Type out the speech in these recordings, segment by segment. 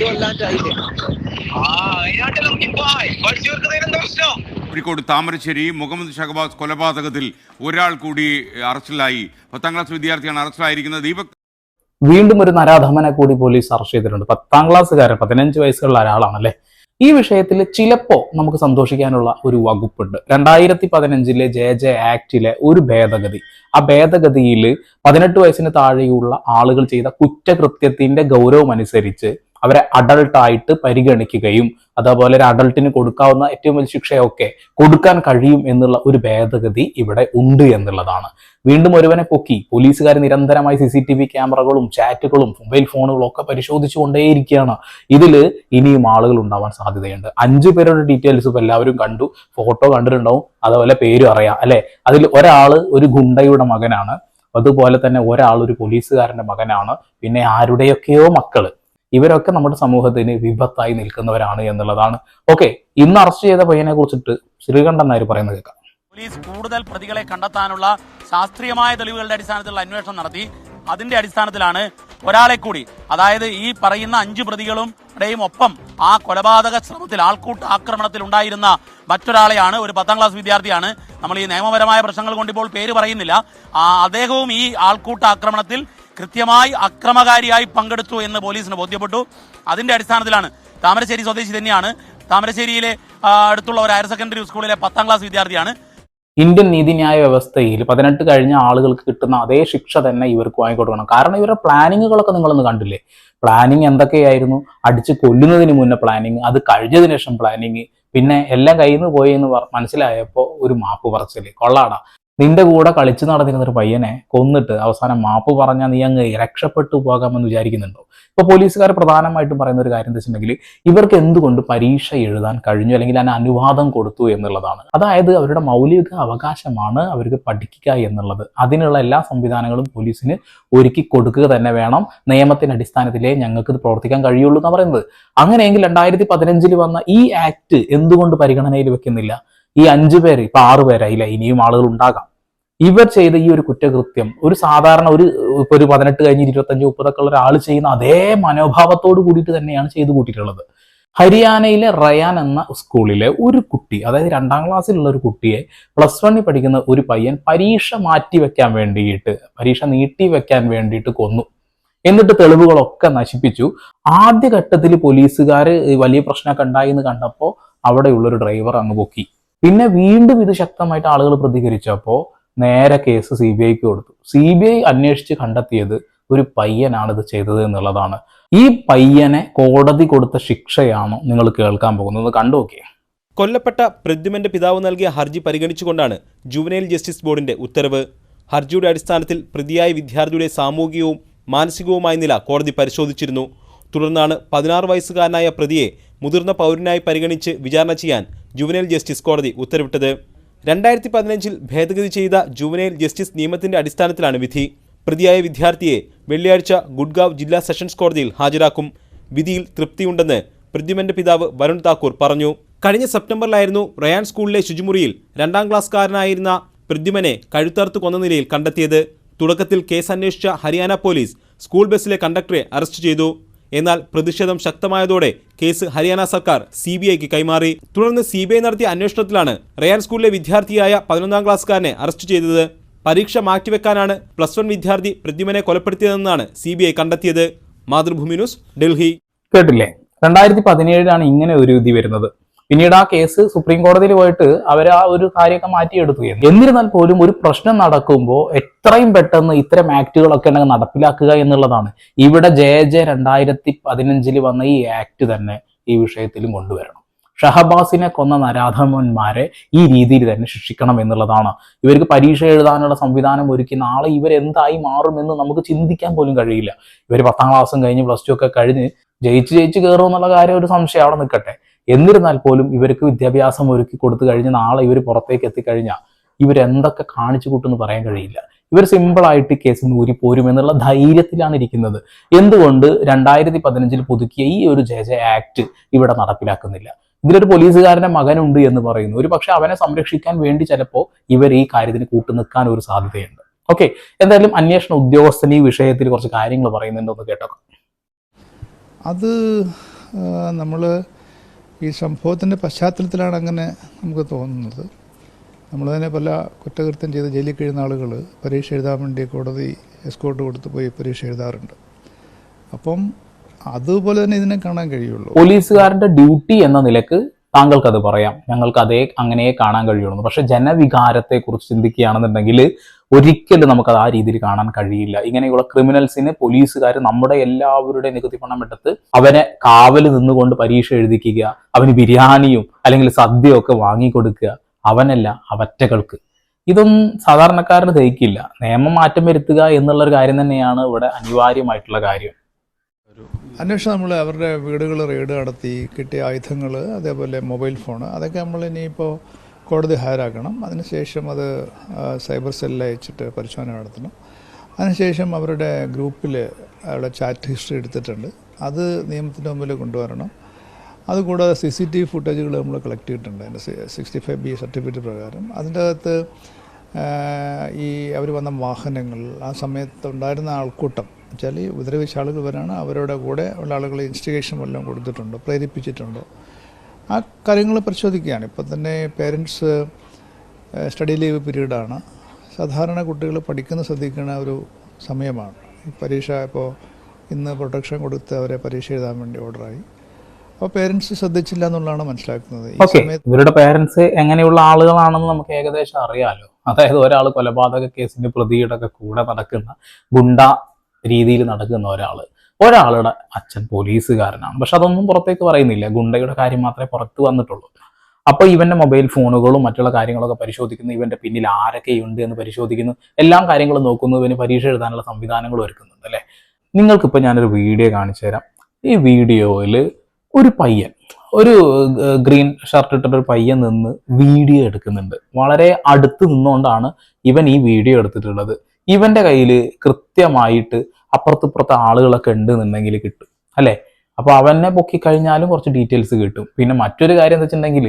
രണ്ടു കോഴിക്കോട് താമരശ്ശേരി മുഹമ്മദ് ഷഹബാസ് കൊലപാതകത്തിൽ ഒരാൾ കൂടി അറസ്റ്റിലായി. പത്താം ക്ലാസ് വിദ്യാർത്ഥിയാണ് അറസ്റ്റിലായിരിക്കുന്നത്. ദീപക് വീണ്ടും ഒരു നരാധമനെ കൂടി പോലീസ് അറസ്റ്റ് ചെയ്തിട്ടുണ്ട്. പത്താം ക്ലാസ്സുകാരൻ പതിനഞ്ച് വയസ്സുള്ള ഒരാളാണല്ലേ? ഈ വിഷയത്തിൽ ചിലപ്പോ നമുക്ക് സന്തോഷിക്കാനുള്ള ഒരു വകുപ്പുണ്ട്. രണ്ടായിരത്തി പതിനഞ്ചിലെ ജെ ജെ ആക്ടിലെ ഒരു ഭേദഗതി. ആ ഭേദഗതിയിൽ പതിനെട്ട് വയസ്സിന് താഴെയുള്ള ആളുകൾ ചെയ്ത കുറ്റകൃത്യത്തിന്റെ ഗൗരവം അനുസരിച്ച് അവരെ അഡൾട്ടായിട്ട് പരിഗണിക്കുകയും അതേപോലെ ഒരു അഡൾട്ടിന് കൊടുക്കാവുന്ന ഏറ്റവും വലിയ ശിക്ഷയൊക്കെ കൊടുക്കാൻ കഴിയും എന്നുള്ള ഒരു ഭേദഗതി ഇവിടെ ഉണ്ട് എന്നുള്ളതാണ്. വീണ്ടും ഒരുവനെ പൊക്കി പോലീസുകാർ നിരന്തരമായി സി സി ടി വി ക്യാമറകളും ചാറ്റുകളും മൊബൈൽ ഫോണുകളും ഒക്കെ പരിശോധിച്ചു കൊണ്ടേയിരിക്കുകയാണ്. ഇതിൽ ഇനിയും ആളുകൾ ഉണ്ടാവാൻ സാധ്യതയുണ്ട്. അഞ്ചു പേരുടെ ഡീറ്റെയിൽസ് ഇപ്പോൾ എല്ലാവരും കണ്ടു. ഫോട്ടോ കണ്ടിട്ടുണ്ടാവും. അതുപോലെ പേരും അറിയാം അല്ലെ? അതിൽ ഒരാൾ ഒരു ഗുണ്ടയുടെ മകനാണ്. അതുപോലെ തന്നെ ഒരാൾ ഒരു പോലീസുകാരന്റെ മകനാണ്. പിന്നെ ആരുടെയൊക്കെയോ മക്കൾ. ഇവരൊക്കെ നമ്മുടെ സമൂഹത്തിന് വിപത്തായി നിൽക്കുന്നവരാണ് എന്നുള്ളതാണ്. ഓക്കെ ഇന്ന് അറസ്റ്റ് ചെയ്ത പയ്യനെ കുറിച്ചിട്ട് ശ്രീകണ്ഠൻ നായർ പറയുന്നത് കേൾക്കാം. പോലീസ് കൂടുതൽ പ്രതികളെ കണ്ടെത്താനുള്ള ശാസ്ത്രീയമായ തെളിവുകളുടെ അടിസ്ഥാനത്തിലുള്ള അന്വേഷണം നടത്തി. അതിന്റെ അടിസ്ഥാനത്തിലാണ് ഒരാളെ കൂടി അതായത് ഈ പറയുന്ന അഞ്ച് പ്രതികളും ടെയും ഒപ്പം ആ കൊലപാതക ശ്രമത്തിൽ ആൾക്കൂട്ട ആക്രമണത്തിൽ ഉണ്ടായിരുന്ന മറ്റൊരാളെയാണ് ഒരു പത്താം ക്ലാസ് വിദ്യാർത്ഥിയാണ്. നമ്മൾ ഈ നിയമപരമായ പ്രശ്നങ്ങൾ കൊണ്ടിപ്പോൾ പേര് പറയുന്നില്ല. അദ്ദേഹവും ഈ ആൾക്കൂട്ട ആക്രമണത്തിൽ കൃത്യമായി അക്രമകാരിയായി പങ്കെടുത്തു എന്ന് പോലീസിന് ബോധ്യപ്പെട്ടു. അതിന്റെ അടിസ്ഥാനത്തിലാണ് താമരശ്ശേരി സ്വദേശി തന്നെയാണ്. താമരശ്ശേരിയിലെ അടുത്തുള്ള ഒരു ഹയർ സെക്കൻഡറി സ്കൂളിലെ പത്താം ക്ലാസ് വിദ്യാർത്ഥിയാണ്. ഇന്ത്യൻ നീതിന്യായ വ്യവസ്ഥയിൽ പതിനെട്ട് കഴിഞ്ഞ ആളുകൾക്ക് കിട്ടുന്ന അതേ ശിക്ഷ തന്നെ ഇവർക്ക് വാങ്ങിക്കൊടുക്കണം. കാരണം ഇവരുടെ പ്ലാനിങ്ങുകളൊക്കെ നിങ്ങളൊന്ന് കണ്ടില്ലേ? പ്ലാനിങ് എന്തൊക്കെയായിരുന്നു? അടിച്ച് കൊല്ലുന്നതിന് മുന്നേ പ്ലാനിങ് അത് കഴിഞ്ഞതിന് ശേഷം പ്ലാനിങ് പിന്നെ എല്ലാം കയ്യിൽ നിന്ന് പോയി എന്ന് മനസ്സിലായപ്പോൾ ഒരു മാപ്പ് പറച്ചിൽ. കൊള്ളാടാ. നിന്റെ കൂടെ കളിച്ചു നടന്നിരുന്ന ഒരു പയ്യനെ കൊന്നിട്ട് അവസാനം മാപ്പ് പറഞ്ഞാൽ നീ അങ്ങ് രക്ഷപ്പെട്ടു പോകാമെന്ന് വിചാരിക്കുന്നുണ്ടോ? ഇപ്പൊ പോലീസുകാർ പ്രധാനമായിട്ടും പറയുന്ന ഒരു കാര്യം എന്താ വെച്ചിട്ടുണ്ടെങ്കിൽ ഇവർക്ക് എന്തുകൊണ്ട് പരീക്ഷ എഴുതാൻ കഴിഞ്ഞു അല്ലെങ്കിൽ അതിന് അനുവാദം കൊടുത്തു എന്നുള്ളതാണ്. അതായത് അവരുടെ മൗലിക അവകാശമാണ് അവർക്ക് പഠിക്കുക എന്നുള്ളത്. അതിനുള്ള എല്ലാ സംവിധാനങ്ങളും പോലീസിന് ഒരുക്കി കൊടുക്കുക തന്നെ വേണം. നിയമത്തിന്റെ അടിസ്ഥാനത്തിലേ ഞങ്ങൾക്ക് ഇത് പ്രവർത്തിക്കാൻ കഴിയുള്ളൂ എന്ന് പറയുന്നത്. അങ്ങനെയെങ്കിൽ രണ്ടായിരത്തി പതിനഞ്ചിൽ വന്ന ഈ ആക്ട് എന്തുകൊണ്ട് പരിഗണനയിൽ വെക്കുന്നില്ല? ഈ അഞ്ചു പേര് ഇപ്പൊ ആറു പേരായില്ല ഇനിയും ആളുകൾ ഉണ്ടാകാം. ഇവർ ചെയ്ത ഈ ഒരു കുറ്റകൃത്യം ഒരു സാധാരണ ഒരു ഇപ്പൊ ഒരു പതിനെട്ട് കഴിഞ്ഞ് ഇരുപത്തഞ്ച് മുപ്പതൊക്കെ ഉള്ള ഒരാൾ ചെയ്യുന്ന അതേ മനോഭാവത്തോട് കൂടിയിട്ട് തന്നെയാണ് ചെയ്തു കൂട്ടിയിട്ടുള്ളത്. ഹരിയാനയിലെ റയാൻ എന്ന സ്കൂളിലെ ഒരു കുട്ടി അതായത് രണ്ടാം ക്ലാസ്സിലുള്ള ഒരു കുട്ടിയെ പ്ലസ് വണ്ണിൽ പഠിക്കുന്ന ഒരു പയ്യൻ പരീക്ഷ മാറ്റി വെക്കാൻ വേണ്ടിയിട്ട് പരീക്ഷ നീട്ടി വെക്കാൻ വേണ്ടിയിട്ട് കൊന്നു. എന്നിട്ട് തെളിവുകളൊക്കെ നശിപ്പിച്ചു. ആദ്യഘട്ടത്തിൽ പോലീസുകാർ വലിയ പ്രശ്നമൊക്കെ ഉണ്ടായി എന്ന് കണ്ടപ്പോൾ അവിടെയുള്ളൊരു ഡ്രൈവർ അങ്ങ് പൊക്കി. പിന്നെ വീണ്ടും ഇത് ശക്തമായിട്ട് ആളുകൾ പ്രതികരിച്ചപ്പോൾ നേരെ കേസ് സി ബി ഐക്ക് കൊടുത്തു. സി ബി ഐ അന്വേഷിച്ച് കണ്ടെത്തിയത് ഒരു പയ്യനാണ് ഇത് ചെയ്തത് എന്നുള്ളതാണ്. ഈ പയ്യനെ കോടതി കൊടുത്ത ശിക്ഷയാണ് നിങ്ങൾ കേൾക്കാൻ പോകുന്നത്? കണ്ടു നോക്കിയേ. കൊല്ലപ്പെട്ട പ്രദ്യുമന്റെ പിതാവ് നൽകിയ ഹർജി പരിഗണിച്ചുകൊണ്ടാണ് ജുവനൈൽ ജസ്റ്റിസ് ബോർഡിന്റെ ഉത്തരവ്. ഹർജിയുടെ അടിസ്ഥാനത്തിൽ പ്രതിയായ വിദ്യാർത്ഥിയുടെ സാമൂഹികവും മാനസികവുമായ നില കോടതി പരിശോധിച്ചിരുന്നു. തുടർന്നാണ് പതിനാറ് വയസ്സുകാരനായ പ്രതിയെ മുതിർന്ന പൗരനായി പരിഗണിച്ച് വിചാരണ ചെയ്യാൻ ജുവനൈൽ ജസ്റ്റിസ് കോടതി ഉത്തരവിട്ടത്. രണ്ടായിരത്തി പതിനഞ്ചിൽ ഭേദഗതി ചെയ്ത ജുവനൈൽ ജസ്റ്റിസ് നിയമത്തിന്റെ അടിസ്ഥാനത്തിലാണ് വിധി. പ്രതിയായ വിദ്യാർത്ഥിയെ വെള്ളിയാഴ്ച ഗുഡ്ഗാവ് ജില്ലാ സെഷൻസ് കോടതിയിൽ ഹാജരാക്കും. വിധിയിൽ തൃപ്തിയുണ്ടെന്ന് പ്രതിമന്റെ പിതാവ് വരുൺ താക്കൂർ പറഞ്ഞു. കഴിഞ്ഞ സെപ്റ്റംബറിലായിരുന്നു റയാൻ സ്കൂളിലെ ശുചിമുറിയിൽ രണ്ടാം ക്ലാസ്കാരനായിരുന്ന പ്രതിമനെ കഴുത്തറുത്ത് കൊന്ന നിലയിൽ കണ്ടെത്തിയത്. തുടക്കത്തിൽ കേസ് അന്വേഷിച്ച ഹരിയാന പോലീസ് സ്കൂൾ ബസ്സിലെ കണ്ടക്ടറെ അറസ്റ്റ് ചെയ്തു. എന്നാൽ പ്രതിഷേധം ശക്തമായതോടെ കേസ് ഹരിയാന സർക്കാർ സി ബി ഐക്ക് കൈമാറി. തുടർന്ന് സി ബി ഐ നടത്തിയ അന്വേഷണത്തിലാണ് റയാൻ സ്കൂളിലെ വിദ്യാർത്ഥിയായ പതിനൊന്നാം ക്ലാസ്സുകാരനെ അറസ്റ്റ് ചെയ്തത്. പരീക്ഷ മാറ്റിവെക്കാനാണ് പ്ലസ് വൺ വിദ്യാർത്ഥി പ്രദ്യുമനെ കൊലപ്പെടുത്തിയതെന്നാണ് സി ബി ഐ കണ്ടെത്തിയത്. മാതൃഭൂമി ന്യൂസ് ഡൽഹി. കേട്ടില്ലേ? രണ്ടായിരത്തി പതിനേഴിലാണ് ഇങ്ങനെ ഒരു വിധി വരുന്നത്. പിന്നീട് ആ കേസ് സുപ്രീം കോടതിയിൽ പോയിട്ട് അവർ ആ ഒരു കാര്യമൊക്കെ മാറ്റിയെടുത്തു എന്നിരുന്നാൽ പോലും ഒരു പ്രശ്നം നടക്കുമ്പോൾ എത്രയും പെട്ടെന്ന് ഇത്തരം ആക്ടുകളൊക്കെ ഉണ്ടെങ്കിൽ നടപ്പിലാക്കുക എന്നുള്ളതാണ്. ഇവിടെ ജെ ജെ രണ്ടായിരത്തി പതിനഞ്ചിൽ വന്ന ഈ ആക്ട് തന്നെ ഈ വിഷയത്തിലും കൊണ്ടുവരണം. ഷഹബാസിനെ കൊന്ന നരാധമന്മാരെ ഈ രീതിയിൽ തന്നെ ശിക്ഷിക്കണം എന്നുള്ളതാണ്. ഇവർക്ക് പരീക്ഷ എഴുതാനുള്ള സംവിധാനം ഒരുക്കി നാളെ ഇവരെന്തായി മാറുമെന്ന് നമുക്ക് ചിന്തിക്കാൻ പോലും കഴിയില്ല. ഇവർ പത്താം ക്ലാസ്സും കഴിഞ്ഞ് പ്ലസ് ടു ഒക്കെ കഴിഞ്ഞ് ജയിച്ച് ജയിച്ച് കയറും എന്നുള്ള കാര്യം ഒരു സംശയം അവിടെ നിൽക്കട്ടെ. എന്നിരുന്നാൽ പോലും ഇവർക്ക് വിദ്യാഭ്യാസം ഒരുക്കി കൊടുത്തു കഴിഞ്ഞ് നാളെ ഇവർ പുറത്തേക്ക് എത്തിക്കഴിഞ്ഞാൽ ഇവരെന്തൊക്കെ കാണിച്ചു കൂട്ടെന്ന് പറയാൻ കഴിയില്ല. ഇവർ സിമ്പിളായിട്ട് കേസ് നൂരിപ്പോരും എന്നുള്ള ധൈര്യത്തിലാണ് ഇരിക്കുന്നത്. എന്തുകൊണ്ട് രണ്ടായിരത്തി പതിനഞ്ചിൽ പുതുക്കിയ ഈ ഒരു ജെ ജെ ആക്ട് ഇവിടെ നടപ്പിലാക്കുന്നില്ല? ഇതിലൊരു പോലീസുകാരന്റെ മകനുണ്ട് എന്ന് പറയുന്നു. ഒരു പക്ഷെ അവനെ സംരക്ഷിക്കാൻ വേണ്ടി ചിലപ്പോൾ ഇവർ ഈ കാര്യത്തിന് കൂട്ടുനിൽക്കാൻ ഒരു സാധ്യതയുണ്ട്. ഓക്കെ എന്തായാലും അന്വേഷണ ഉദ്യോഗസ്ഥൻ ഈ വിഷയത്തിൽ കുറച്ച് കാര്യങ്ങൾ പറയുന്നുണ്ടെന്ന് കേട്ടോ അത് നമ്മൾ ഈ സംഭവത്തിന്റെ പശ്ചാത്തലത്തിലാണ് അങ്ങനെ നമുക്ക് തോന്നുന്നത്. നമ്മൾ തന്നെ പല കുറ്റകൃത്യം ചെയ്ത് ജയിലിൽ കഴിയുന്ന ആളുകൾ പരീക്ഷ എഴുതാൻ വേണ്ടി കോടതി എസ്കോട്ട് കൊടുത്ത് പോയി പരീക്ഷ എഴുതാറുണ്ട്. അപ്പം അതുപോലെ തന്നെ ഇതിനെ കാണാൻ കഴിയുള്ളൂ. പോലീസുകാരന്റെ ഡ്യൂട്ടി എന്ന നിലയ്ക്ക് താങ്കൾക്ക് അത് പറയാം. ഞങ്ങൾക്ക് അതേ അങ്ങനെ കാണാൻ കഴിയുള്ളൂ. പക്ഷെ ജനവികാരത്തെ കുറിച്ച് ചിന്തിക്കുകയാണെന്നുണ്ടെങ്കിൽ ഒരിക്കലും നമുക്കത് ആ രീതിയിൽ കാണാൻ കഴിയില്ല. ഇങ്ങനെയുള്ള ക്രിമിനൽസിന് പോലീസുകാർ നമ്മുടെ എല്ലാവരുടെ നികുതി പണം എടുത്ത് അവനെ കാവൽ നിന്നുകൊണ്ട് പരീക്ഷ എഴുതിക്കുക അവന് ബിരിയാണിയും അല്ലെങ്കിൽ സദ്യയും ഒക്കെ വാങ്ങിക്കൊടുക്കുക അവനല്ല അവറ്റകൾക്ക്. ഇതൊന്നും സാധാരണക്കാരന് ദഹിക്കില്ല. നിയമം മാറ്റം വരുത്തുക എന്നുള്ള ഒരു കാര്യം തന്നെയാണ് ഇവിടെ അനിവാര്യമായിട്ടുള്ള കാര്യം. അന്വേഷണം നമ്മൾ അവരുടെ വീടുകൾ റെയ്ഡ് നടത്തി കിട്ടിയ ആയുധങ്ങൾ അതേപോലെ മൊബൈൽ ഫോൺ അതൊക്കെ നമ്മൾ ഇനിയിപ്പോൾ കോടതി ഹാജരാക്കണം. അതിനുശേഷം അത് സൈബർ സെല്ലിൽ അയച്ചിട്ട് പരിശോധന നടത്തണം. അതിനുശേഷം അവരുടെ ഗ്രൂപ്പിൽ അവിടെ ചാറ്റ് ഹിസ്റ്ററി എടുത്തിട്ടുണ്ട്. അത് നിയമത്തിന്റെ മുമ്പിൽ കൊണ്ടുവരണം. അതുകൂടാതെ സി സി ടി വി ഫുട്ടേജുകൾ നമ്മൾ കളക്ട് ചെയ്തിട്ടുണ്ട്. അതിന്റെ സിക്സ്റ്റി ഫൈവ് ബി സർട്ടിഫിക്കറ്റ് പ്രകാരം. അതിന്റെ അകത്ത് ഈ അവർ വന്ന വാഹനങ്ങൾ ആ സമയത്ത് ഉണ്ടായിരുന്ന ആൾക്കൂട്ടം. വെച്ചാൽ ഈ ഉപദ്രവിച്ച ആളുകൾ വരാണ് അവരുടെ കൂടെ ഉള്ള ആളുകൾ ഇൻസ്റ്റിഗേഷൻ വല്ലതും കൊടുത്തിട്ടുണ്ടോ പ്രേരിപ്പിച്ചിട്ടുണ്ടോ? ആ കാര്യങ്ങൾ പരിശോധിക്കുകയാണ്. ഇപ്പം തന്നെ പേരൻസ് സ്റ്റഡി ലീവ് പീരീഡാണ്. സാധാരണ കുട്ടികൾ പഠിക്കുന്ന ശ്രദ്ധിക്കുന്ന ഒരു സമയമാണ്. ഈ പരീക്ഷ ഇപ്പോൾ ഇന്ന് പ്രൊട്ടക്ഷൻ കൊടുത്ത് അവരെ പരീക്ഷ എഴുതാൻ വേണ്ടി ഓർഡറായി അപ്പോൾ പേരൻസ് ശ്രദ്ധിച്ചില്ല എന്നുള്ളതാണ് മനസ്സിലാക്കുന്നത്. ഈ സമയത്ത് ഇവരുടെ പേരൻസ് എങ്ങനെയുള്ള ആളുകളാണെന്ന് നമുക്ക് ഏകദേശം അറിയാലോ. അതായത് ഒരാൾ കൊലപാതക കേസിന്റെ പ്രതിയുടെ ഒക്കെ കൂടെ നടക്കുന്ന ഗുണ്ട രീതിയിൽ നടക്കുന്ന ഒരാൾ ഒരാളുടെ അച്ഛൻ പോലീസുകാരനാണ്. പക്ഷെ അതൊന്നും പുറത്തേക്ക് പറയുന്നില്ല. ഗുണ്ടയുടെ കാര്യം മാത്രമേ പുറത്ത് വന്നിട്ടുള്ളൂ. അപ്പോൾ ഇവന്റെ മൊബൈൽ ഫോണുകളും മറ്റുള്ള കാര്യങ്ങളൊക്കെ പരിശോധിക്കുന്നു. ഇവന്റെ പിന്നിൽ ആരൊക്കെയുണ്ട് എന്ന് പരിശോധിക്കുന്നു. എല്ലാ കാര്യങ്ങളും നോക്കുന്നു. ഇവന് പരീക്ഷ എഴുതാനുള്ള സംവിധാനങ്ങൾ ഒരുക്കുന്നുണ്ട് അല്ലെ? നിങ്ങൾക്കിപ്പോൾ ഞാനൊരു വീഡിയോ കാണിച്ചു തരാം. ഈ വീഡിയോയിൽ ഒരു പയ്യൻ ഒരു ഗ്രീൻ ഷർട്ട് ഇട്ടിട്ട് ഒരു പയ്യൻ നിന്ന് വീഡിയോ എടുക്കുന്നുണ്ട്. വളരെ അടുത്ത് നിന്നുകൊണ്ടാണ് ഇവൻ ഈ വീഡിയോ എടുത്തിട്ടുള്ളത്. ഇവന്റെ കയ്യിൽ കൃത്യമായിട്ട് അപ്പുറത്തിപ്പുറത്ത് ആളുകളൊക്കെ ഉണ്ട് എന്നുണ്ടെങ്കിൽ കിട്ടും. അല്ലേ? അപ്പൊ അവനെ പൊക്കി കഴിഞ്ഞാലും കുറച്ച് ഡീറ്റെയിൽസ് കിട്ടും. പിന്നെ മറ്റൊരു കാര്യം എന്താ വെച്ചിട്ടുണ്ടെങ്കിൽ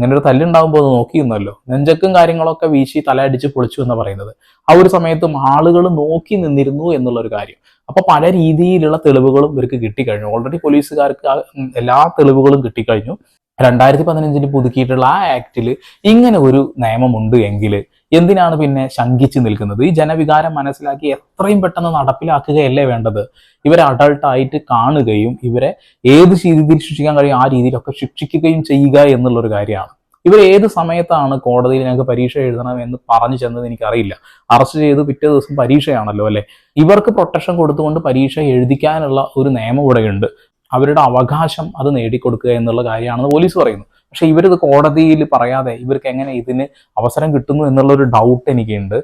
ഇങ്ങനെ ഒരു തല്ലുണ്ടാകുമ്പോൾ അത് നോക്കിയിരുന്നല്ലോ. നെഞ്ചക്കും കാര്യങ്ങളൊക്കെ വീശി തലയടിച്ച് പൊളിച്ചു എന്ന് പറയുന്നത്. ആ ഒരു സമയത്തും ആളുകൾ നോക്കി നിന്നിരുന്നു എന്നുള്ള ഒരു കാര്യം. അപ്പൊ പല രീതിയിലുള്ള തെളിവുകളും ഇവർക്ക് കിട്ടിക്കഴിഞ്ഞു. ഓൾറെഡി പോലീസുകാർക്ക് എല്ലാ തെളിവുകളും കിട്ടിക്കഴിഞ്ഞു. രണ്ടായിരത്തി പതിനഞ്ചിൽ പുതുക്കിയിട്ടുള്ള ആ ആക്ടിൽ ഇങ്ങനെ ഒരു നിയമമുണ്ട് എങ്കിൽ എന്തിനാണ് പിന്നെ ശങ്കിച്ച് നിൽക്കുന്നത്? ഈ ജനവികാരം മനസ്സിലാക്കി എത്രയും പെട്ടെന്ന് നടപ്പിലാക്കുകയല്ലേ വേണ്ടത്? ഇവരെ അഡൾട്ടായിട്ട് കാണുകയും ഇവരെ ഏത് രീതിയിൽ ശിക്ഷിക്കാൻ കഴിയും ആ രീതിയിലൊക്കെ ശിക്ഷിക്കുകയും ചെയ്യുക എന്നുള്ളൊരു കാര്യമാണ്. ഇവർ ഏത് സമയത്താണ് കോടതിയിൽ ഞങ്ങൾക്ക് പരീക്ഷ എഴുതണം എന്ന് പറഞ്ഞു ചെന്നത് എനിക്കറിയില്ല. അറസ്റ്റ് ചെയ്ത് പിറ്റേ ദിവസം പരീക്ഷയാണല്ലോ അല്ലെ? ഇവർക്ക് പ്രൊട്ടക്ഷൻ കൊടുത്തുകൊണ്ട് പരീക്ഷ എഴുതിക്കാനുള്ള ഒരു നിയമം ഇവിടെയുണ്ട്. അവരുടെ അവകാശം അത് നേടിക്കൊടുക്കുക എന്നുള്ള കാര്യമാണെന്ന് പോലീസ് പറയുന്നു. പക്ഷെ ഇവരിത് കോടതിയിൽ പറയാതെ ഇവർക്ക് എങ്ങനെ ഇതിന് അവസരം കിട്ടുന്നു എന്നുള്ള ഒരു ഡൗട്ട് എനിക്കുണ്ട്.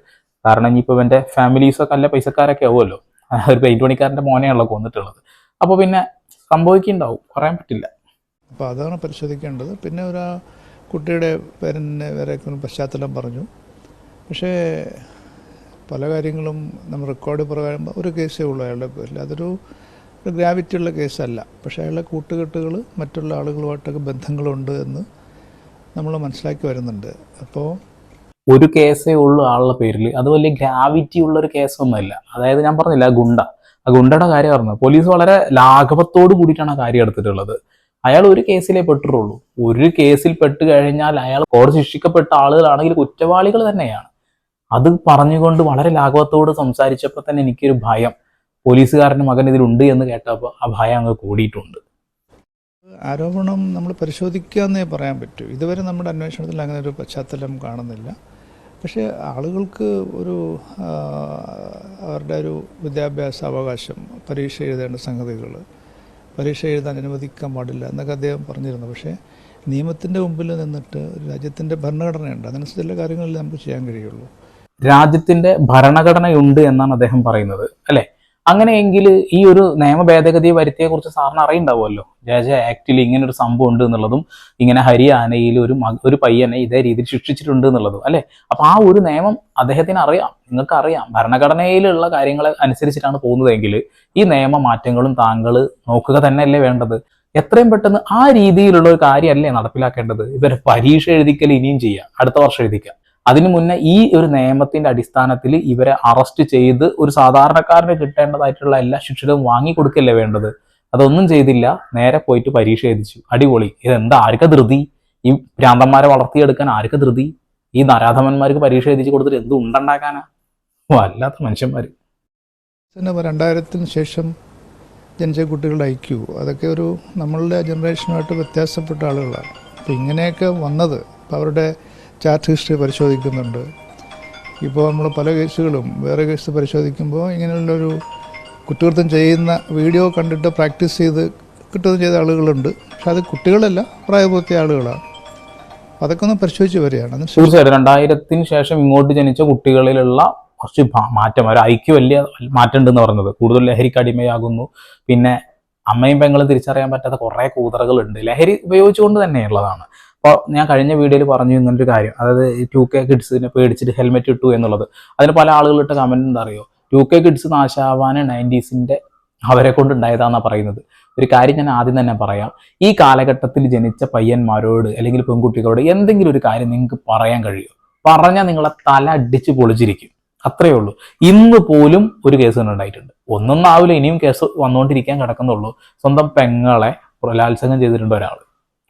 കാരണം ഇനിയിപ്പോൾ എന്റെ ഫാമിലീസൊക്കെ നല്ല പൈസക്കാരൊക്കെ ആവുമല്ലോ. ഒരു പെയിന്റ് പണിക്കാരന്റെ മോനെയാണല്ലോ കൊന്നിട്ടുള്ളത്. അപ്പോൾ പിന്നെ സംഭവിക്കുന്നുണ്ടാവും. പറയാൻ പറ്റില്ല. അപ്പോൾ അതാണ് പരിശോധിക്കേണ്ടത്. പിന്നെ ഒരു കുട്ടിയുടെ പേരന്റെ വരെ പശ്ചാത്തലം പറഞ്ഞു. പക്ഷേ പല കാര്യങ്ങളും നമ്മൾ റെക്കോർഡ് പ്രകാരം ഒരു കേസേ ഉള്ളൂ അയാളുടെ പേരിൽ. അതൊരു ഒരു ഗ്രാവിറ്റി ഉള്ള കേസല്ല. പക്ഷേ അയാളുടെ കൂട്ടുകെട്ടുകൾ മറ്റുള്ള ആളുകളുമായിട്ടൊക്കെ ബന്ധങ്ങളുണ്ട് എന്ന് നമ്മൾ മനസ്സിലാക്കി വരുന്നുണ്ട്. അപ്പോൾ ഒരു കേസേ ഉള്ളൂ ആളുടെ പേരിൽ. അത് വലിയ ഗ്രാവിറ്റി ഉള്ള ഒരു കേസൊന്നുമല്ല. അതായത് ഞാൻ പറഞ്ഞില്ല ഗുണ്ട. ആ ഗുണ്ടയുടെ കാര്യം പറഞ്ഞു. പോലീസ് വളരെ ലാഘവത്തോട് കൂടിയിട്ടാണ് ആ കാര്യം എടുത്തിട്ടുള്ളത്. അയാൾ ഒരു കേസിലേ പെട്ടിട്ടുള്ളൂ. ഒരു കേസിൽ പെട്ട് കഴിഞ്ഞാൽ അയാൾ കോടതി ശിക്ഷിക്കപ്പെട്ട ആളുകളാണെങ്കിൽ കുറ്റവാളികൾ തന്നെയാണ്. അത് പറഞ്ഞുകൊണ്ട് വളരെ ലാഘവത്തോട് സംസാരിച്ചപ്പോൾ തന്നെ എനിക്കൊരു ഭയം. പോലീസുകാരന്റെ മകൻ ഇതിലുണ്ട് എന്ന് കേട്ടപ്പോൾ ആ ഭയം അങ്ങ് കൂടിയിട്ടുണ്ട്. ആരോപണം നമ്മൾ പരിശോധിക്കാമെന്നേ പറയാൻ പറ്റൂ. ഇതുവരെ നമ്മുടെ അന്വേഷണത്തിൽ അങ്ങനെ ഒരു പശ്ചാത്തലം കാണുന്നില്ല. പക്ഷേ ആളുകൾക്ക് ഒരു അവരുടെ ഒരു വിദ്യാഭ്യാസ അവകാശം പരീക്ഷ എഴുതേണ്ട സംഗതികൾ പരീക്ഷ എഴുതാൻ അനുവദിക്കാൻ പാടില്ല എന്നൊക്കെ അദ്ദേഹം പറഞ്ഞിരുന്നു. പക്ഷേ നിയമത്തിന്റെ മുമ്പിൽ നിന്നിട്ട് രാജ്യത്തിന്റെ ഭരണഘടനയുണ്ട്. അതനുസരിച്ചുള്ള കാര്യങ്ങളിൽ നമുക്ക് ചെയ്യാൻ കഴിയുള്ളൂ. രാജ്യത്തിന്റെ ഭരണഘടനയുണ്ട് എന്നാണ് അദ്ദേഹം പറയുന്നത് അല്ലെ? അങ്ങനെയെങ്കിൽ ഈ ഒരു നിയമ ഭേദഗതി വരുത്തിയെ കുറിച്ച് സാറിന് അറിയുണ്ടാവുമല്ലോ. ജയ ആക്ടിൽ ഇങ്ങനെ ഒരു സംഭവം ഉണ്ട് എന്നുള്ളതും ഇങ്ങനെ ഹരിയാനയിൽ ഒരു ഒരു പയ്യനെ ഇതേ രീതിയിൽ ശിക്ഷിച്ചിട്ടുണ്ട് എന്നുള്ളതും അല്ലെ? അപ്പൊ ആ ഒരു നിയമം അദ്ദേഹത്തിന് അറിയാം നിങ്ങൾക്ക് അറിയാം ഭരണഘടനയിലുള്ള കാര്യങ്ങൾ അനുസരിച്ചിട്ടാണ് പോകുന്നതെങ്കിൽ ഈ നിയമ മാറ്റങ്ങളും താങ്കൾ നോക്കുക തന്നെയല്ലേ വേണ്ടത്. എത്രയും പെട്ടെന്ന് ആ രീതിയിലുള്ള ഒരു കാര്യമല്ലേ നടപ്പിലാക്കേണ്ടത്. ഇവരെ പരീക്ഷ എഴുതിക്കൽ ഇനിയും ചെയ്യാം. അടുത്ത വർഷം എഴുതിക്കാം. അതിനു മുന്നേ ഈ ഒരു നിയമത്തിന്റെ അടിസ്ഥാനത്തിൽ ഇവരെ അറസ്റ്റ് ചെയ്ത് ഒരു സാധാരണക്കാരന് കിട്ടേണ്ടതായിട്ടുള്ള എല്ലാ ശിക്ഷകളും വാങ്ങിക്കൊടുക്കല്ലേ വേണ്ടത്? അതൊന്നും ചെയ്തില്ല. നേരെ പോയിട്ട് പരീക്ഷ എഴുതിച്ചു. അടിപൊളി. ഇതെന്താ? ആർക്ക ധൃതി? ഈ ഭ്രാന്തന്മാരെ വളർത്തിയെടുക്കാൻ ആർക്ക ധൃതി? ഈ നരാധമന്മാർക്ക് പരീക്ഷ എഴുതിച്ച് കൊടുത്തിട്ട് എന്ത് ഉണ്ടാക്കാനാ വല്ലാത്ത മനുഷ്യന്മാര്. പിന്നെ രണ്ടായിരത്തിന് ശേഷം ജനിച്ച കുട്ടികളുടെ ഐക്യു. അതൊക്കെ ഒരു നമ്മളുടെ ജനറേഷനുമായിട്ട് വ്യത്യാസപ്പെട്ട ആളുകളാണ്. അപ്പോൾ ഇങ്ങനെയൊക്കെ വന്നത്. അവരുടെ ചാറ്റ് ഹിസ്റ്ററി പരിശോധിക്കുന്നുണ്ട്. ഇപ്പോൾ നമ്മൾ പല കേസുകളും വേറെ കേസ് പരിശോധിക്കുമ്പോൾ ഇങ്ങനെയുള്ളൊരു കുറ്റകൃത്യം ചെയ്യുന്ന വീഡിയോ കണ്ടിട്ട് പ്രാക്ടീസ് ചെയ്ത് കുറ്റകൃത്യം ചെയ്ത ആളുകളുണ്ട്. പക്ഷെ അത് കുട്ടികളല്ല പ്രായപൂർത്തിയ ആളുകളാണ്. അതൊക്കെ ഒന്ന് പരിശോധിച്ച് വരികയാണ്. തീർച്ചയായിട്ടും രണ്ടായിരത്തിന് ശേഷം ഇങ്ങോട്ട് ജനിച്ച കുട്ടികളിലുള്ള കുറച്ച് മാറ്റം. ഒരു ഐക്യ വലിയ മാറ്റം ഉണ്ടെന്ന് പറഞ്ഞത് കൂടുതൽ ലഹരിക്ക് അടിമയാകുന്നു. പിന്നെ അമ്മയും പെങ്ങളും തിരിച്ചറിയാൻ പറ്റാത്ത കുറേ കൂതറകളുണ്ട്. ലഹരി ഉപയോഗിച്ചുകൊണ്ട് തന്നെയുള്ളതാണ്. അപ്പോൾ ഞാൻ കഴിഞ്ഞ വീഡിയോയിൽ പറഞ്ഞു ഇങ്ങനൊരു കാര്യം. അതായത് ടു കെ കിഡ്സിനെ പേടിച്ചിട്ട് ഹെൽമെറ്റ് ഇട്ടു എന്നുള്ളത്. അതിന് പല ആളുകളിട്ട് കമന്റ് എന്താ അറിയോ? ടു കെ കിഡ്സ് നാശാവാൻ നയന്റീസിന്റെ അവരെ കൊണ്ട് ഉണ്ടായതാണെന്നാണ് പറയുന്നത്. ഒരു കാര്യം ഞാൻ ആദ്യം തന്നെ പറയാം. ഈ കാലഘട്ടത്തിൽ ജനിച്ച പയ്യന്മാരോട് അല്ലെങ്കിൽ പെൺകുട്ടികളോട് എന്തെങ്കിലും ഒരു കാര്യം നിങ്ങൾക്ക് പറയാൻ കഴിയുമോ? പറഞ്ഞാൽ നിങ്ങളെ തല അടിച്ച് പൊളിച്ചിരിക്കും. അത്രയേ ഉള്ളൂ. ഇന്ന് പോലും ഒരു കേസ് ഉണ്ടായിട്ടുണ്ട്. ഒന്നൊന്നും ആവില്ല ഇനിയും കേസ് വന്നുകൊണ്ടിരിക്കാൻ കിടക്കുന്നുള്ളൂ. സ്വന്തം പെങ്ങളെ ബലാത്സംഗം ചെയ്തിട്ടുണ്ട് ഒരാൾ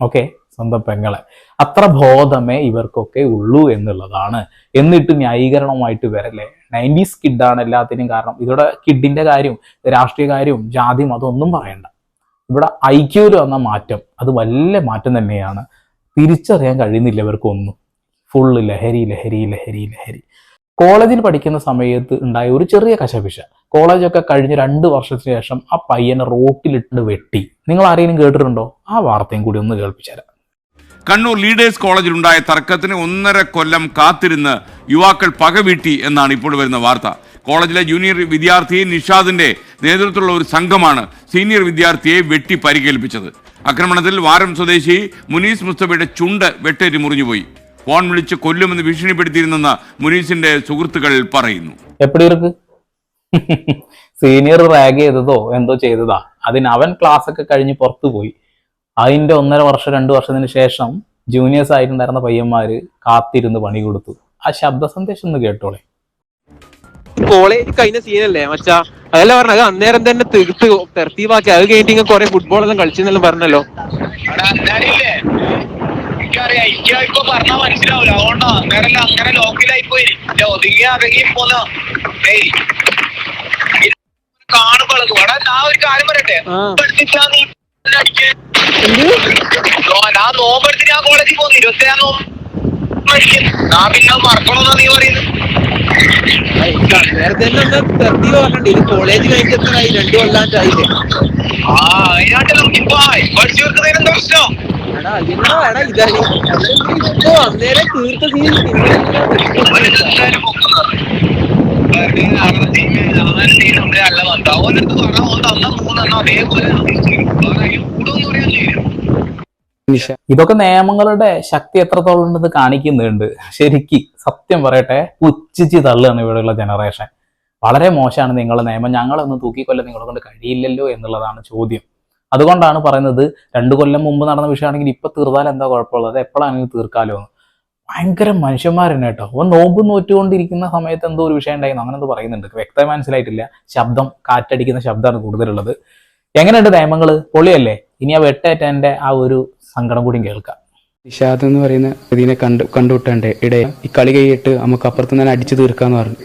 ഓക്കെ സ്വന്തം പെങ്ങളെ. അത്ര ബോധമേ ഇവർക്കൊക്കെ ഉള്ളൂ എന്നുള്ളതാണ്. എന്നിട്ട് ന്യായീകരണമായിട്ട് വരല്ലേ? നയന്റീസ് കിഡാണ് എല്ലാത്തിനും കാരണം. ഇതോടെ കിഡിന്റെ കാര്യം രാഷ്ട്രീയ കാര്യവും ജാതി അതൊന്നും പറയണ്ട. ഇവിടെ ഐക്യൂര് വന്ന മാറ്റം അത് വലിയ മാറ്റം തന്നെയാണ്. തിരിച്ചറിയാൻ കഴിയുന്നില്ല ഇവർക്കൊന്നും. ഫുള്ള് ലഹരി ലഹരി ലഹരി ലഹരി. കോളേജിൽ പഠിക്കുന്ന സമയത്ത് ഉണ്ടായ ഒരു ചെറിയ കശപിശ. കോളേജൊക്കെ കഴിഞ്ഞ് രണ്ട് വർഷത്തിന് ശേഷം ആ പയ്യനെ റോട്ടിലിട്ട് വെട്ടി. നിങ്ങൾ ആരെങ്കിലും കേട്ടിട്ടുണ്ടോ? ആ വാർത്തയും കൂടി ഒന്ന് കേൾപ്പിച്ചുതരാം. കണ്ണൂർ ലീഡേഴ്സ് കോളേജിലുണ്ടായ തർക്കത്തിന് ഒന്നര കൊല്ലം കാത്തിരുന്ന് യുവാക്കൾ പകവീട്ടി എന്നാണ് ഇപ്പോൾ വരുന്ന വാർത്ത. കോളേജിലെ ജൂനിയർ വിദ്യാർത്ഥി നിഷാദിന്റെ നേതൃത്വത്തിലുള്ള ഒരു സംഘമാണ് സീനിയർ വിദ്യാർത്ഥിയെ വെട്ടി പരിക്കേൽപ്പിച്ചത്. ആക്രമണത്തിൽ വാരം സ്വദേശി മുനീസ് മുസ്തഫയുടെ ചുണ്ട് വെട്ടേറ്റ് മുറിഞ്ഞുപോയി. ഫോൺ വിളിച്ച് കൊല്ലുമെന്ന് ഭീഷണിപ്പെടുത്തിയിരുന്നെന്ന് മുനീസിന്റെ സുഹൃത്തുക്കൾ പറയുന്നു. സീനിയർ റാഗ് ചെയ്തതോ എന്തോ ചെയ്തതാ. അതിന് അവൻ ക്ലാസ് ഒക്കെ കഴിഞ്ഞ് പുറത്തുപോയി. അതിന്റെ ഒന്നര വർഷം രണ്ട് വർഷത്തിന് ശേഷം ജൂനിയേഴ്സ് ആയിട്ടുണ്ടായിരുന്ന പയ്യന്മാര് കാത്തിരുന്ന് പണി കൊടുത്തു. ആ ശബ്ദ സന്ദേശം ഒന്ന് കേട്ടോളെ. കോളേജ് കഴിഞ്ഞ സീനല്ലേ മച്ചാ? അതല്ല പറഞ്ഞത്? അന്നേരം തന്നെ തീർത്ത് തെർത്തീവാക്കി. അത് കഴിഞ്ഞിട്ട് ഇങ്ങനെ കുറെ ഫുട്ബോൾ എല്ലാം കളിച്ചെന്നെല്ലാം പറഞ്ഞല്ലോ. എനിക്കറിയാം എനിക്ക് ഇപ്പൊ പറഞ്ഞാൽ മനസ്സിലാവില്ല അതുകൊണ്ടാ അന്നേരല്ല അങ്ങനെ ലോക്കലായി പോയി ഇല്ല, ഒതുങ്ങി അടങ്ങി പോന്ന ഏയ്. കാണുമ്പോൾ ഞാൻ ഒരു കാര്യം പറയട്ടെ? ആ. നോമ്പെടുത്തിട്ടാ ഞാൻ ഞാൻ കോളേജിൽ പോകുന്നു ഇരുപത്തേഴാം നോമ്പ് അടിക്കും. ഞാൻ പിന്നെ മറക്കണമെന്നാ നീ പറയുന്നത്? അന്നേരം തന്നെ ഒന്ന് തെർത്തീവ പറഞ്ഞിട്ട് ഇത് കോളേജ് കഴിഞ്ഞിട്ട് എത്രയായി രണ്ടു കൊല്ലാണ്ടായില്ലേ ആ അതിനായിട്ട് നമുക്കിപ്പോ പഠിച്ചു വെക്കുന്നതിന് എന്താ പ്രശ്നം? ഇപ്പൊ അന്നേരം തീർത്ത സീൻ അല്ല പറഞ്ഞാ. ഇതൊക്കെ നിയമങ്ങളുടെ ശക്തി എത്രത്തോളം ഉണ്ടെന്ന് കാണിക്കുന്നുണ്ട്. ശരിക്ക് സത്യം പറയട്ടെ പുച്ഛിച്ച് തള്ളുകയാണ് ഇവിടെയുള്ള ജനറേഷൻ വളരെ മോശമാണ് നിങ്ങളുടെ നിയമം. ഞങ്ങളൊന്നും തൂക്കിക്കൊല്ലം നിങ്ങളെ കൊണ്ട് കഴിയില്ലല്ലോ എന്നുള്ളതാണ് ചോദ്യം. അതുകൊണ്ടാണ് പറയുന്നത് രണ്ടു കൊല്ലം മുമ്പ് നടന്ന വിഷയമാണെങ്കിൽ ഇപ്പൊ തീർത്താൽ എന്താ കുഴപ്പമുള്ളത്? എപ്പോഴാണെങ്കിലും തീർക്കാലോ എന്ന്. ഭയങ്കര മനുഷ്യന്മാരാണ് കേട്ടോ. അവൻ നോമ്പ് നോറ്റുകൊണ്ടിരിക്കുന്ന സമയത്ത് എന്തോ ഒരു വിഷയം ഉണ്ടായിരുന്നു. അങ്ങനെ എന്തോ പറയുന്നുണ്ട്. വ്യക്തമായി മനസ്സിലായിട്ടില്ല. ശബ്ദം കാറ്റടിക്കുന്ന ശബ്ദമാണ് കൂടുതലുള്ളത്. എങ്ങനെയുണ്ട് നിയമങ്ങൾ പൊളിയല്ലേ? ഇനി ആ വെട്ടേറ്റന്റെ ആ ഒരു സങ്കടം കൂടി കേൾക്കാം. നിഷാദ് എന്ന് പറയുന്ന ഇതിനെ കണ്ടു കണ്ടുവിട്ടേണ്ട ഇടയിൽ ഈ കളി കൈയിട്ട് നമുക്ക് അപ്പുറത്ത് തന്നെ അടിച്ചു തീർക്കാന്ന് പറഞ്ഞു.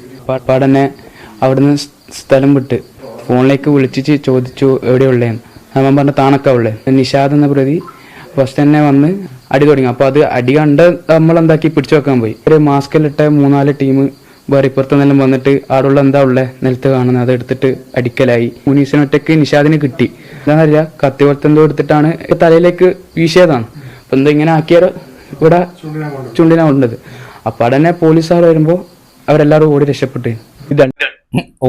പാടന്നെ അവിടുന്ന് സ്ഥലം വിട്ട് ഫോണിലേക്ക് വിളിച്ച് ചോദിച്ചു എവിടെയുള്ളേന്ന് അവൻ പറഞ്ഞ താണക്ക ഉള്ളേ. നിഷാദ് എന്ന പ്രതി ഫസ്റ്റ് തന്നെ വന്ന് അടി തുടങ്ങി. അപ്പോൾ അത് അടി കണ്ട് നമ്മൾ എന്താക്കി? പിടിച്ചു വെക്കാൻ പോയി. ഒരു മാസ്കിലിട്ട മൂന്നാൽ ടീം വേറെ ഇപ്പുറത്ത് നിന്നെല്ലാം വന്നിട്ട് ആടുള്ള എന്താ ഉള്ളത് നിലത്ത് കാണുന്നത് അത് എടുത്തിട്ട് അടിക്കലായി. മുനീസിന് ഒറ്റയ്ക്ക് നിഷാദിന് കിട്ടി. എന്താണെന്നറിയില്ല കത്തി പോലത്തെ എന്തോ എടുത്തിട്ടാണ് തലയിലേക്ക് വീശിയതാണ്. അപ്പൊ എന്താ ഇങ്ങനെ ആക്കിയാൽ ഇവിടെ ചുണ്ടിനാ കൊണ്ടത്. അപ്പൊ അവിടെ പോലീസുകാർ വരുമ്പോ അവരെല്ലാവരും ഓടി രക്ഷപ്പെട്ടു.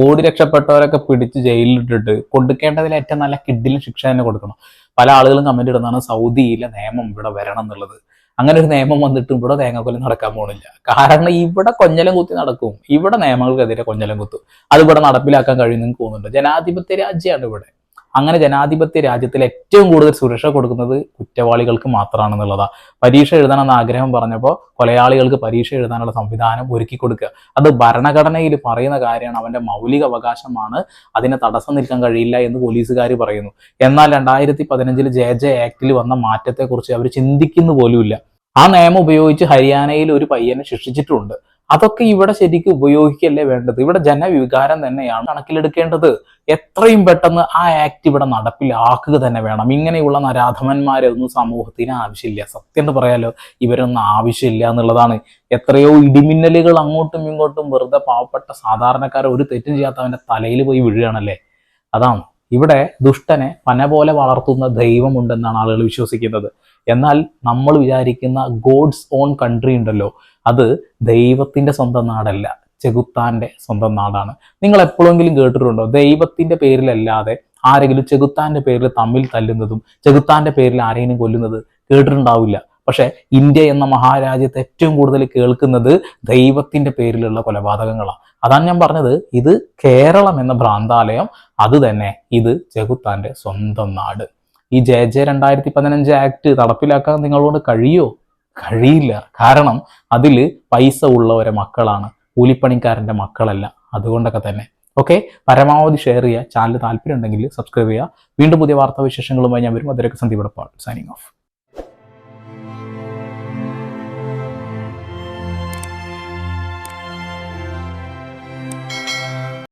ഓടി രക്ഷപ്പെട്ടവരൊക്കെ പിടിച്ച് ജയിലിലിട്ടിട്ട് കൊടുക്കേണ്ടതിൽ ഏറ്റവും നല്ല കിഡിലും ശിക്ഷ തന്നെ കൊടുക്കണം. പല ആളുകളും കമന്റ് ഇടുന്നതാണ് സൗദിയിലെ നിയമം ഇവിടെ വരണം എന്നുള്ളത്. അങ്ങനെ ഒരു നിയമം വന്നിട്ട് ഇവിടെ തേങ്ങാക്കൊല്ലം നടക്കാൻ പോണില്ല. കാരണം ഇവിടെ കൊഞ്ഞലം കുത്തി നടക്കും. ഇവിടെ നിയമങ്ങൾക്കെതിരെ കൊഞ്ഞലം കുത്തും. അത് ഇവിടെ നടപ്പിലാക്കാൻ കഴിയുന്നു എനിക്ക് തോന്നുന്നുണ്ട്. ജനാധിപത്യ രാജ്യമാണ് ഇവിടെ. അങ്ങനെ ജനാധിപത്യ രാജ്യത്തിൽ ഏറ്റവും കൂടുതൽ സുരക്ഷ കൊടുക്കുന്നത് കുറ്റവാളികൾക്ക് മാത്രമാണെന്നുള്ളതാ. പരീക്ഷ എഴുതണമെന്ന് ആഗ്രഹം പറഞ്ഞപ്പോൾ കൊലയാളികൾക്ക് പരീക്ഷ എഴുതാനുള്ള സംവിധാനം ഒരുക്കി കൊടുക്കുക. അത് ഭരണഘടനയിൽ പറയുന്ന കാര്യമാണ്. അവന്റെ മൗലിക അവകാശമാണ്. അതിനെ തടസ്സം നിൽക്കാൻ കഴിയില്ല എന്ന് പോലീസുകാർ പറയുന്നു. എന്നാൽ രണ്ടായിരത്തി പതിനഞ്ചിൽ ജെ ജെ ആക്ടിൽ വന്ന മാറ്റത്തെക്കുറിച്ച് അവർ ചിന്തിക്കുന്നു പോലുമില്ല. ആ നിയമം ഉപയോഗിച്ച് ഹരിയാനയിൽ ഒരു പയ്യനെ ശിക്ഷിച്ചിട്ടുണ്ട്. അതൊക്കെ ഇവിടെ ശരിക്കും ഉപയോഗിക്കല്ലേ വേണ്ടത്? ഇവിടെ ജനവികാരം തന്നെയാണ് കണക്കിലെടുക്കേണ്ടത്. എത്രയും പെട്ടെന്ന് ആ ആക്ട് ഇവിടെ നടപ്പിലാക്കുക തന്നെ വേണം. ഇങ്ങനെയുള്ള നരാധമന്മാരെ ഒന്നും സമൂഹത്തിന് ആവശ്യമില്ല. സത്യം എന്ന് പറയാലോ ഇവരൊന്നും ആവശ്യമില്ല എന്നുള്ളതാണ്. എത്രയോ ഇടിമിന്നലുകൾ അങ്ങോട്ടും ഇങ്ങോട്ടും വെറുതെ പാവപ്പെട്ട സാധാരണക്കാരെ ഒരു തെറ്റും ചെയ്യാത്തവന്റെ തലയിൽ പോയി വീഴുകയാണല്ലേ? അതാണ്. ഇവിടെ ദുഷ്ടനെ പന പോലെ വളർത്തുന്ന ദൈവമുണ്ടെന്നാണ് ആളുകൾ വിശ്വസിക്കുന്നത്. എന്നാൽ നമ്മൾ വിചാരിക്കുന്ന ഗോഡ്സ് ഓൺ കൺട്രി ഉണ്ടല്ലോ അത് ദൈവത്തിന്റെ സ്വന്തം നാടല്ല ചെകുത്താന്റെ സ്വന്തം നാടാണ്. നിങ്ങൾ എപ്പോഴെങ്കിലും കേട്ടിട്ടുണ്ടോ? ദൈവത്തിന്റെ പേരിലല്ലാതെ ആരെങ്കിലും ചെകുത്താന്റെ പേരിൽ തമ്മിൽ തല്ലുന്നതും ചെകുത്താന്റെ പേരിൽ ആരെങ്കിലും കൊല്ലുന്നത് കേട്ടിട്ടുണ്ടാവില്ല. പക്ഷേ ഇന്ത്യ എന്ന മഹാരാജ്യത്ത് ഏറ്റവും കൂടുതൽ കേൾക്കുന്നത് ദൈവത്തിന്റെ പേരിലുള്ള കൊലപാതകങ്ങളാണ് അതാണ് ഞാൻ പറഞ്ഞത്. ഇത് കേരളം എന്ന ഭ്രാന്താലയം അത് തന്നെ ഇത് ചെകുത്താന്റെ സ്വന്തം നാട്. ഈ ജെ ജെ രണ്ടായിരത്തി പതിനഞ്ച് ആക്ട് നടപ്പിലാക്കാൻ നിങ്ങളോട് കഴിയോ? കഴിയില്ല. കാരണം അതിൽ പൈസ ഉള്ളവരെ മക്കളാണ്. കൂലിപ്പണിക്കാരന്റെ മക്കളല്ല. അതുകൊണ്ടൊക്കെ തന്നെ. ഓക്കെ? പരമാവധി ഷെയർ ചെയ്യുക. ചാനൽ താല്പര്യം ഉണ്ടെങ്കിൽ സബ്സ്ക്രൈബ് ചെയ്യുക. വീണ്ടും പുതിയ വാർത്താ വിശേഷങ്ങളുമായി ഞാൻ വരും. അതിരൊക്കെ സന്ദീപ് സൈനിങ് ഓഫ്